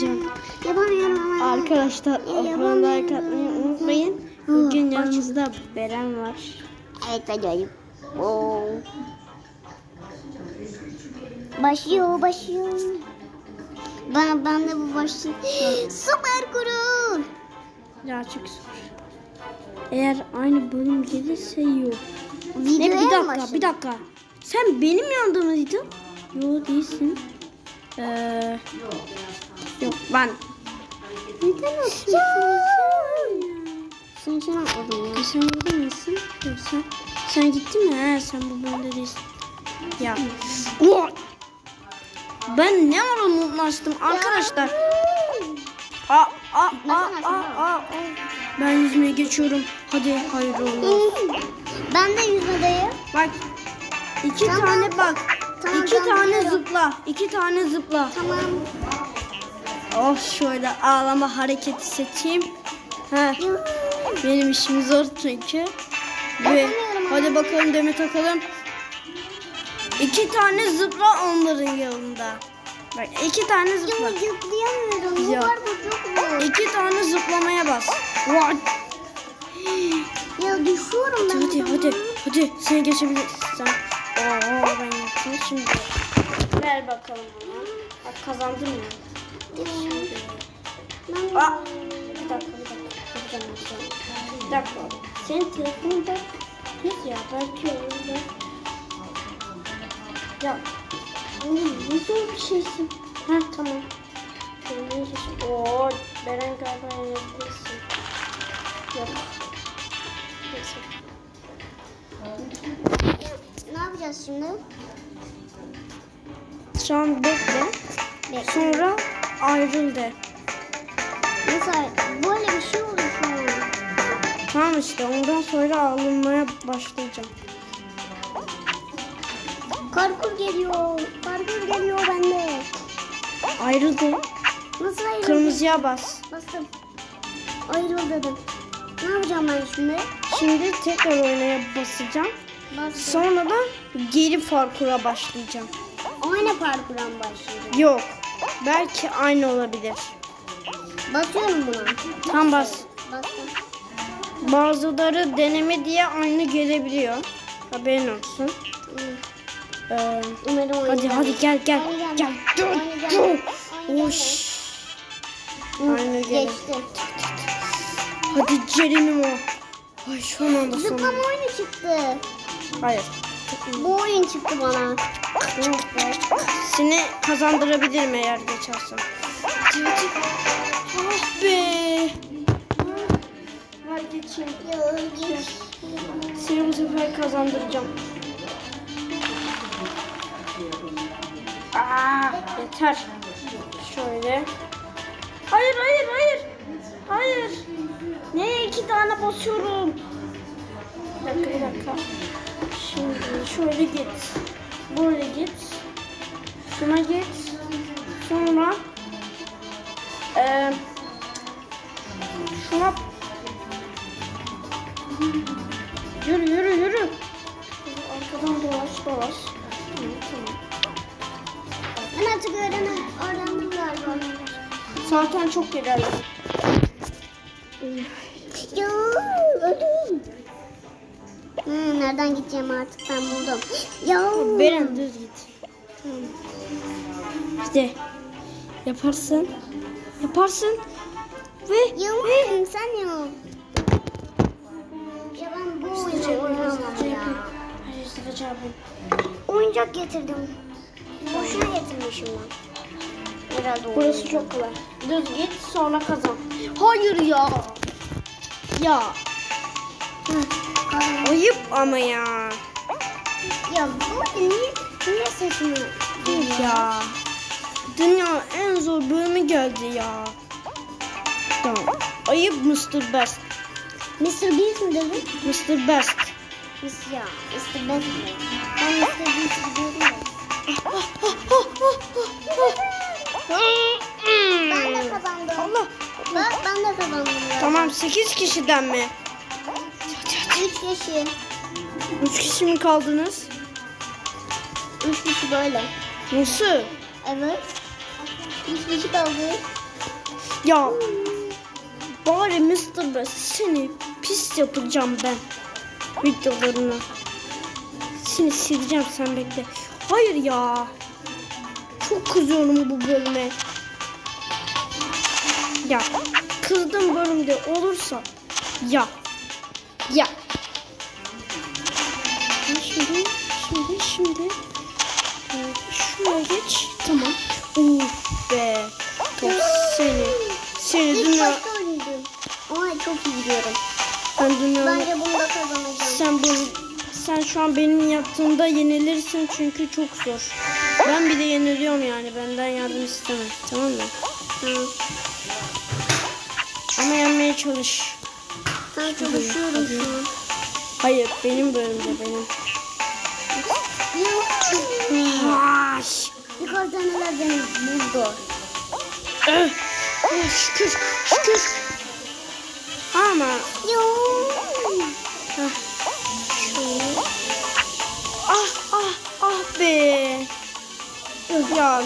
Yapacağım. Yapamıyorum ama. Arkadaşlar abone like atmayı unutmayın. Bugün yanımızda Beren var. Evet acayip. Oo. Başlıyor başlıyor. Ben, ben de bu başlıyor. Süper kuru. Ya çok. Eğer aynı bölüm gelirse yok. Ne bir dakika bir dakika. Sen benim yanımda mıydın? Yok değilsin. Ee, yok ben. Neden atıyorsun? Sen için atladım ya. E, sen burada mısın? Yok sen. Sen gittin mi? He sen bu bölümde değilsin. Ya. Oo! Ben ne ara mutlaştım arkadaşlar. Aa, aa, aa, aa, aa. Ben yüzmeye geçiyorum. Hadi hayırlı olsun. Ben de yüzmedeyim. Bak. iki tane bak. Tamam, iki tane biliyorum. zıpla. iki tane zıpla. Tamam. Oh şöyle ağlama hareketi seçeyim. He. Benim işim zor çünkü. Ve hadi bakalım Demet takalım. İki tane zıpla onların yanında. Bak iki tane zıpla. Ya zıplayamıyorum. Ya. çok. İki tane zıplamaya bas. Vay. Ya düşüyorum ben. Hadi hadi hadi sen geçebilirsin. Sen. Oo ben yaptım şimdi. Ver bakalım bana. Bak kazandım ya. Ben Aa. Bir dakika bir dakika. Bir dakika. Senin telefonda Biz ya belki orada. Ya. Oğlum ne zor bir şeysin. Ha tamam. Kırmızı şaşı. Oo Beren galiba yanılmışsın. Yok. Neyse. Yapacağız şimdi? Şu an bekle. Bekle. Sonra ayrıl de. Mesela böyle bir şey olur an. Tamam işte ondan sonra ağlamaya başlayacağım. Parkur geliyor. Parkur geliyor bende. Ayrıl de. Nasıl ayrıldım? Kırmızıya bas. Bastım. Ayrıl dedim. Ne yapacağım ben şimdi? Şimdi tekrar oynaya basacağım. Sonra da geri parkura başlayacağım. Aynı parkurdan başlayacağım. Yok. Belki aynı olabilir. Basıyorum buna. Tam bas. Bastım. Bazıları deneme diye aynı gelebiliyor. Haberin olsun. Ee, Umarım hadi oynayacağım. hadi gel gel. Oynayacağım Gel. Dur, dur. Oynayacağım Uş. Aynı gel. Geçti. Hadi Ceren'im o. Ay şu an anda Zıplama sonunda. oyunu çıktı. Hayır. Bu oyun çıktı bana. Seni kazandırabilirim eğer geçersen. Ah be. Ver geçeyim. Seni bu sefer kazandıracağım. Aa, yeter. Şöyle. Hayır hayır hayır. Hayır. Neye iki tane basıyorum? Bir dakika bir dakika. Şimdi şöyle git. Böyle git. Şuna git. Sonra eee şuna Yürü yürü yürü. Arkadan dolaş dolaş. Ben artık öğrenim, öğrendim galiba. Zaten çok ilerledim. Ya öldüm. Hmm, nereden gideceğim artık ben buldum. Ya. Beren düz git. Tamam. İşte yaparsın. Yaparsın. Ve Ya sen ya. Ya ben bu oyunu oynamam. Oyuncak getirdim. Boşuna getirmişim ben. Herhalde o Burası çok kolay. Düz git sonra kazan. Hayır ya. Ya ayıp ama ya. Ya bu niye, niye seçmiyor? Ya. Dünya en zor bölümü geldi ya. Tamam. Ayıp Mr. Best. Mr. Beast mi dedin? Mr. Best. Mr. Ya Mr. Beast mi? Ben Mr. Beast da. Ben de kazandım. Allah. Bak ben de kazandım. ya. Tamam 8 kişiden mi? Üç kişi. 3 kişi mi kaldınız? Üç kişi böyle. Nasıl? Evet. Üç kişi kaldı. Ya bari Mr. Beast seni pis yapacağım ben videolarına. Seni sileceğim sen bekle. Hayır ya. Çok kızıyorum bu bölüme. Ya kızdığım bölümde olursa ya ya. Şimdi şimdi şimdi Ee, şuraya geç tamam. Uf be. Top seni. Seni İlk dünya başta oynadım. Ama çok iyi gidiyorum. ben dünya Bence bunu da kazanacağım. sen bu sen şu an benim yaptığımda yenilirsin çünkü çok zor. Ben bile yeniliyorum yani benden yardım isteme tamam mı? Tamam. Ama yenmeye çalış. Ben çalışıyorum şu an. Hayır benim bölümde benim. Ay. Yukarıdan neler beni buldu. Öh. Oh, şükür şükür. Ama. Ah ah ah be. Ya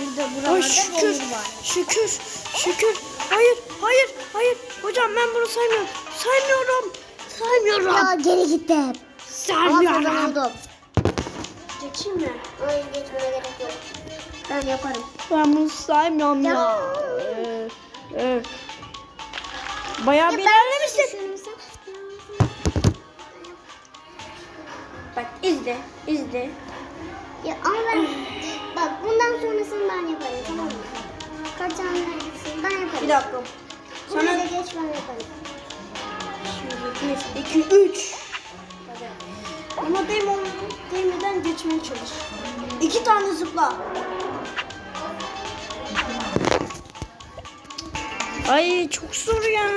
Bir de Ay buralarda şükür, şükür, şükür. Hayır, hayır, hayır. Hocam ben bunu saymıyorum. Saymıyorum. Saymıyorum. Ya geri gitti. Ama Saymıyorum. Geçeyim mi? Hayır geçmene gerek yok. Ben yaparım. Ben bunu saymıyorum ya. Ya. Öf, öf. Bayağı bir ilerlemişsin. Bak izle, izle. Ya ama ben bak bundan sonrasını ben yaparım tamam mı? Kaç tane gitsin ben yaparım. Bir dakika. Sana Sana da geç ben yaparım. Bir, iki, üç. Ama değme, değmeden geçmeye çalış. İki tane zıpla. Ay çok zor ya.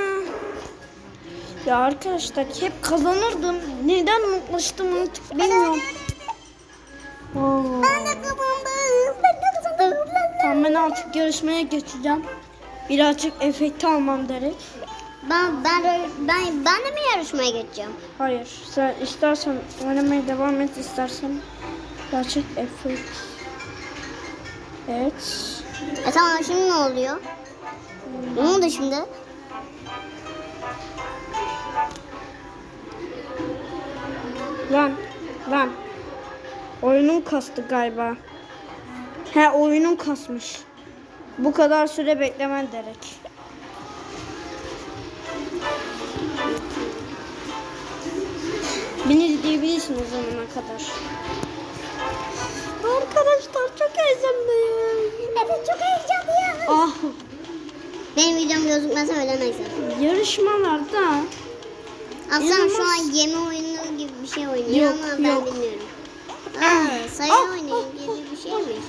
Ya arkadaşlar hep kazanırdım. Neden mutlaştım artık bilmiyorum. Oo. Ben de kazandım. Ben de kazandım. Tamam ben artık yarışmaya geçeceğim. Birazcık efekti almam gerek. Ben ben ben ben de mi yarışmaya geçeceğim? Hayır. Sen istersen oynamaya devam et istersen gerçek efekt. Evet. E tamam şimdi ne oluyor? Ne oldu şimdi? Lan lan. Oyunun kastı galiba. He oyunun kasmış. Bu kadar süre beklemen gerek. Beni izleyebilirsin o zamana kadar. Arkadaşlar çok heyecanlıyım. Evet çok heyecanlıyım. Ah Benim videom gözükmezse öyle neyse. yarışmalarda Aslan şu İnanılmaz. an yeme oyunu gibi bir şey oynuyor Yok, ama ben yok. bilmiyorum. Aa, sayı Ah, oynuyor ah, gibi bir şeymiş.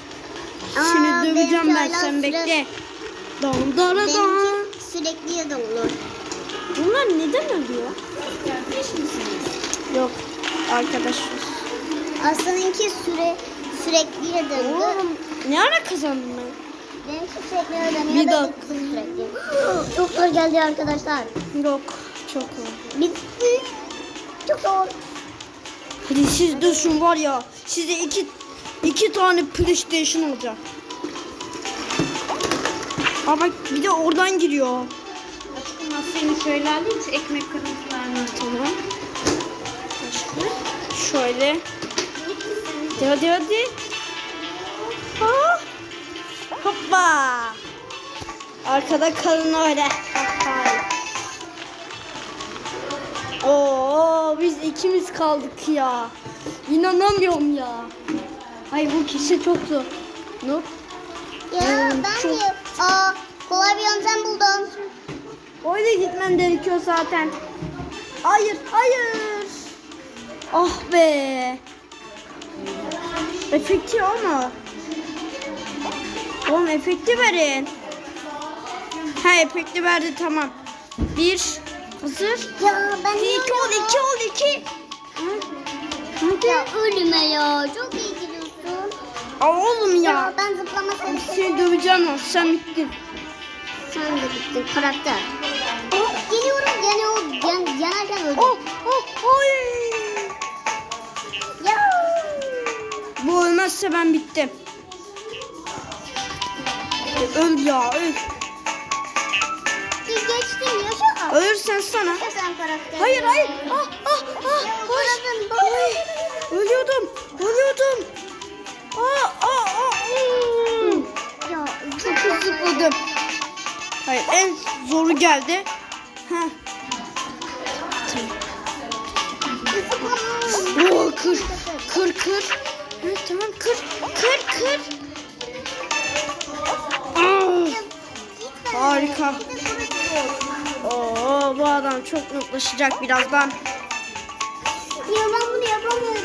seni Aa, döveceğim ben sen süre- bekle. Dam dara dam. Benimki sürekli olur. Bunlar neden ölüyor? Yok arkadaşız. Aslanınki süre sürekli olur. Oğlum ne ara kazandın ben? Benimki sürekli da Bir dakika. sürekli. Çok zor geldi arkadaşlar. Yok çok zor. Bitti. Çok zor. Hadi siz düşün var ya size iki iki tane PlayStation olacak. Aa bak bir de oradan giriyor. Aşkım seni şöyle alayım şu ekmek kırıntılarını. Tamam. Şöyle. Hadi hadi hadi. Ha. Hoppa. Arkada kalın öyle. Oo biz ikimiz kaldık ya. İnanamıyorum ya. Ay bu kişi çok zor. Nur. Ya Hmm, ben çok- de aa, kolay bir yöntem buldum. Orada gitmem gerekiyor zaten. Hayır, hayır. Ah be. Efekti ama. Oğlum efekti verin. Ha efekti verdi tamam. Bir. Hazır. Ya ben İki ol, iki ol, iki. Hı? Ya ölüme ya. Çok iyi gidiyorsun. Aa, oğlum Ya, ya. ben zıplamasaydım. Seni döveceğim lan. Sen bittin. Sen de bittin karakter. Oh, geliyorum geliyorum. Yan, yanarken öldüm. Oh, oh, oy. Bu ölmezse ben bittim. Öl ya öl. Bir geçtim yaşa. Ölürsen sana. Hayır hayır. Ah ah ah. Ay. Ölüyordum. Ölüyordum. Aa aa. Hmm. Ya Çok zıpladım. Hayır en zoru geldi. Heh. Oo, kır. Kır kır. Ha, tamam kır. Kır kır. Aa, harika. Oo, bu adam çok mutlaşacak birazdan. Ya ben yapamıyorum.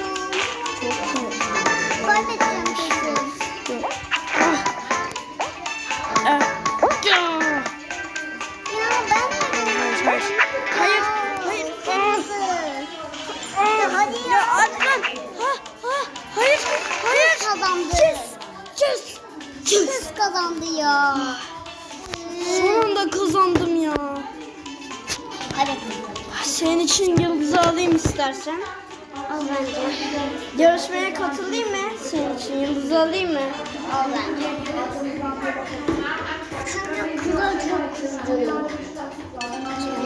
Yarışmaya katılayım mı? Senin için yıldızı alayım mı? Al bence. Çünkü kıza çok kızdım.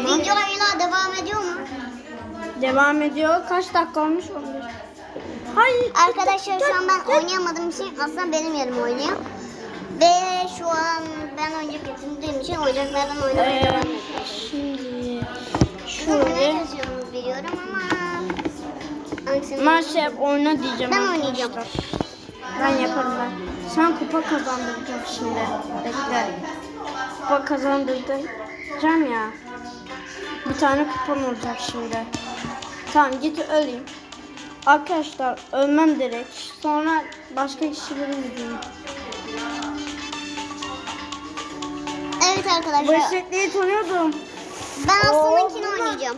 Video hala devam ediyor mu? Devam ediyor. Kaç dakika olmuş? 11. Hayır. Arkadaşlar şu an ben oynayamadığım için aslında benim yerim oynuyor. Ve şu an ben oyuncak getirdiğim için oyuncaklardan oynamaya Ee, devam ediyorum. şimdi şöyle. çalışıyorsunuz biliyorum ama... Hangisini- Maşrep oyna diyeceğim. Ben arkadaşlar. oynayacağım. Ben yaparım ben. Sen kupa kazandıracağım şimdi. Bekle. Kupa kazandıracağım ya. Bir tane kupon olacak şimdi. Tamam git öleyim. Arkadaşlar ölmem direkt. Sonra başka kişileri izleyeyim. Evet arkadaşlar. eşekliği tanıyordum. Ben Aslı'nınkini oynayacağım.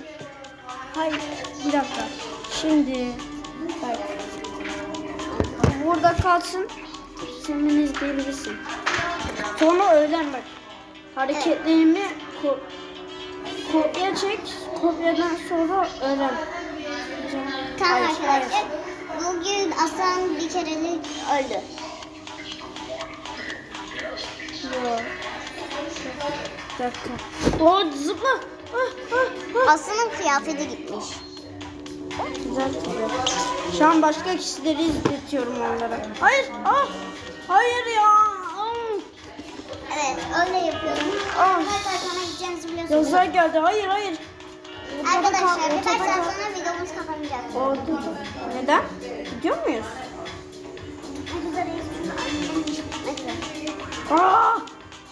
Hayır. Bir dakika. Şimdi bak. Burada kalsın. Sen izleyebilirsin. Sonra öğlen bak. Hareketlerimi ko- kopya çek. Kopyadan sonra öğren. Tamam Hayır, arkadaşlar. Bugün Aslan bir kerelik öldü. Yok. Bir dakika. Oo zıpla. Ah, ah, ah. Aslanın kıyafeti gitmiş. Güzel güzel. Şu an başka kişileri izletiyorum onlara. Hayır. Ah. Hayır ya. Evet öyle yapıyorum. Ah. Arkadaşlar sonra gideceğimizi biliyorsunuz. Yazar geldi. Hayır hayır. Arkadaşlar birkaç saat sonra videomuz kapanacak. Orada. Neden? Gidiyor muyuz? Aa!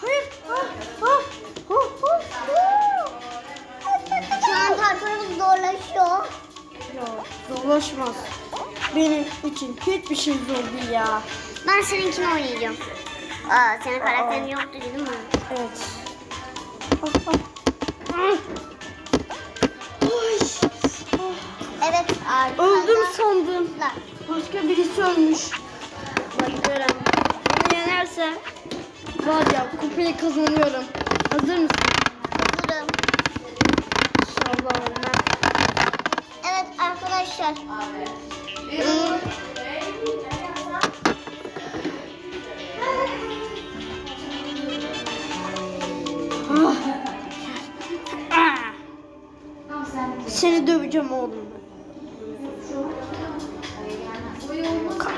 Hayır. Ah, ah, Yok, zorlaşmaz. Benim için hiçbir şey zor değil ya. Ben seninkini oynayacağım. Aa, senin karakterin yoktu değil mi? Evet. Ah, ah. Ah. Ay. Ah. Evet arkadaşlar. Öldüm sandım. Başka birisi ölmüş. Bakıyorum. Beni yenerse var ya kupayı kazanıyorum. Hazır mısın? Hazırım. İnşallah ölmem. Arkadaşlar. Seni döveceğim oğlum.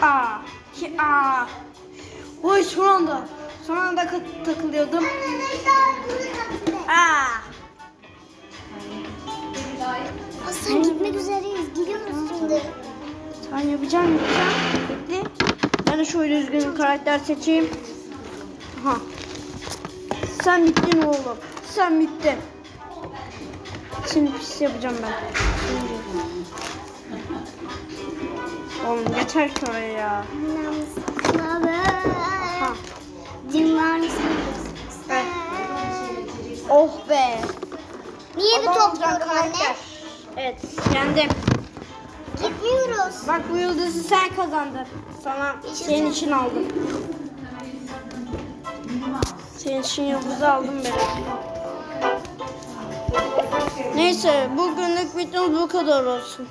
Aa. Ki aa. Oy son anda. Son anda takılıyordum. Aa. Aslan gitmek üzereyiz. Gidiyoruz şimdi. Sen yapacağım yapacağım. Bekle. Ben de şöyle düzgün bir karakter seçeyim. Ha. Sen bittin oğlum. Sen bittin. Şimdi pis yapacağım ben. Oğlum yeter ki oraya ya. Ha. Misin? Evet. Oh be. Niye bir anne? karakter. Evet yendim. Gitmiyoruz. Bak bu yıldızı sen kazandın. Sana senin için aldım. Senin için yıldızı aldım ben. Neyse bugünlük videomuz bu kadar olsun.